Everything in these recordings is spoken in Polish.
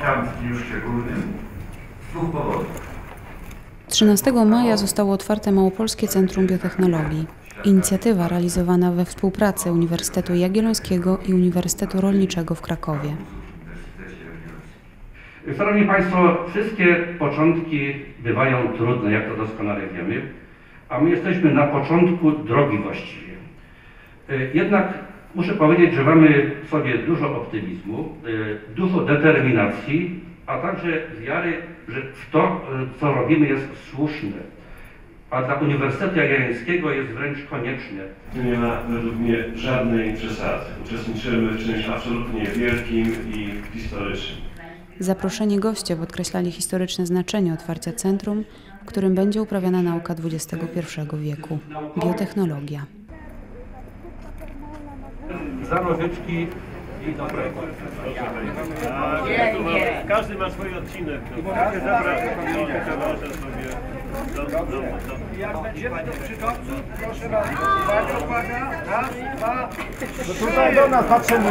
tam w dniu szczególnym z dwóch powodów. 13 maja zostało otwarte Małopolskie Centrum Biotechnologii. Inicjatywa realizowana we współpracy Uniwersytetu Jagiellońskiego i Uniwersytetu Rolniczego w Krakowie. Szanowni Państwo, wszystkie początki bywają trudne, jak to doskonale wiemy, a my jesteśmy na początku drogi właściwie. Y, Jednak muszę powiedzieć, że mamy w sobie dużo optymizmu, y, dużo determinacji, a także wiary, że w to, y, co robimy jest słuszne. A dla Uniwersytetu Jagiellońskiego jest wręcz konieczne. Tu nie ma według mnie żadnej przesady. Uczestniczymy w czymś absolutnie wielkim i historycznym. Zaproszeni goście podkreślali historyczne znaczenie otwarcia centrum, w którym będzie uprawiana nauka XXI wieku biotechnologia. Za nożyczki i do. Każdy ma swój odcinek. Możecie zabrać kawasze sobie. Do, do, do. Jak będziemy do przydawców, proszę bardzo. Uwaga, uwaga. Raz, dwa. tutaj do nas patrzymy.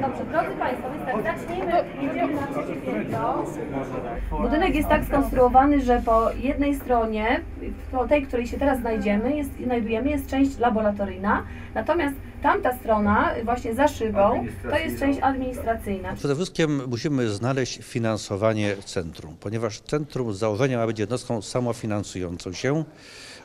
Dobrze, drodzy Państwo, więc tak zacznijmy. Idziemy na trzecie piętro. Budynek jest tak skonstruowany, że po jednej stronie, po tej, której się teraz znajdziemy, jest, znajdujemy, jest część laboratoryjna, natomiast tamta strona, właśnie za szybą, to jest część administracyjna. Przede wszystkim musimy znaleźć finansowanie centrum, ponieważ centrum z założenia ma być jednostką samofinansującą się.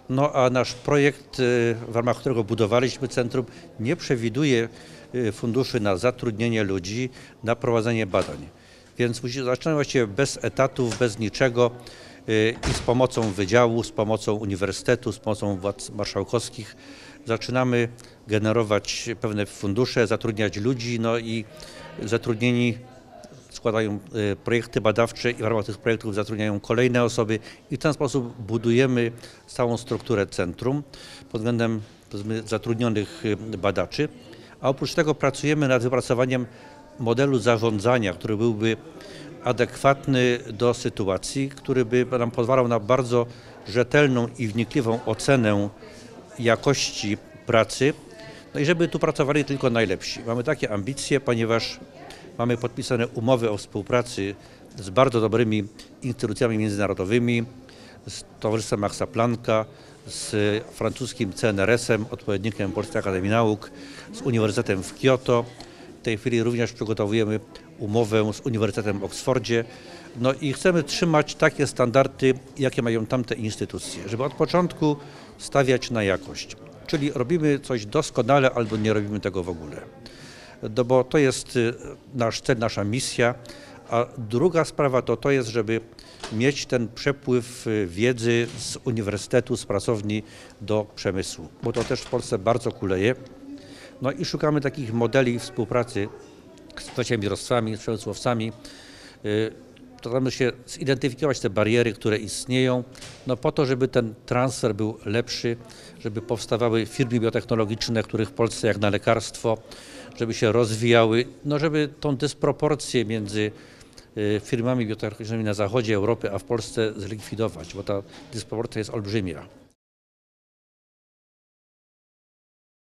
No a nasz projekt, y, w ramach którego budowaliśmy centrum, nie przewiduje y, funduszy na zatrudnienie ludzi, na prowadzenie badań. Więc zaczynamy właściwie bez etatów, bez niczego y, i z pomocą wydziału, z pomocą uniwersytetu, z pomocą władz marszałkowskich zaczynamy generować pewne fundusze, zatrudniać ludzi, no i zatrudnieni składają e, projekty badawcze i w ramach tych projektów zatrudniają kolejne osoby i w ten sposób budujemy całą strukturę centrum pod względem zatrudnionych e, badaczy. A oprócz tego pracujemy nad wypracowaniem modelu zarządzania, który byłby adekwatny do sytuacji, który by nam pozwalał na bardzo rzetelną i wnikliwą ocenę jakości pracy, no i żeby tu pracowali tylko najlepsi. Mamy takie ambicje, ponieważ mamy podpisane umowy o współpracy z bardzo dobrymi instytucjami międzynarodowymi, z Towarzystwem Maxa Plancka, z francuskim CNRS-em, odpowiednikiem Polskiej Akademii Nauk, z Uniwersytetem w Kyoto. W tej chwili również przygotowujemy umowę z Uniwersytetem w Oksfordzie. No i chcemy trzymać takie standardy, jakie mają tamte instytucje, żeby od początku stawiać na jakość. Czyli robimy coś doskonale albo nie robimy tego w ogóle. No bo to jest y, nasz cel, nasza misja. A druga sprawa to to jest, żeby mieć ten przepływ y, wiedzy z uniwersytetu, z pracowni do przemysłu, bo to też w Polsce bardzo kuleje. No i szukamy takich modeli współpracy z przedsiębiorstwami, z przemysłowcami. Staramy się zidentyfikować te bariery, które istnieją, no po to, żeby ten transfer był lepszy, żeby powstawały firmy biotechnologiczne, których w Polsce jak na lekarstwo, żeby się rozwijały, no żeby tą dysproporcję między y, firmami biotechnologicznymi na zachodzie Europy, a w Polsce zlikwidować, bo ta dysproporcja jest olbrzymia.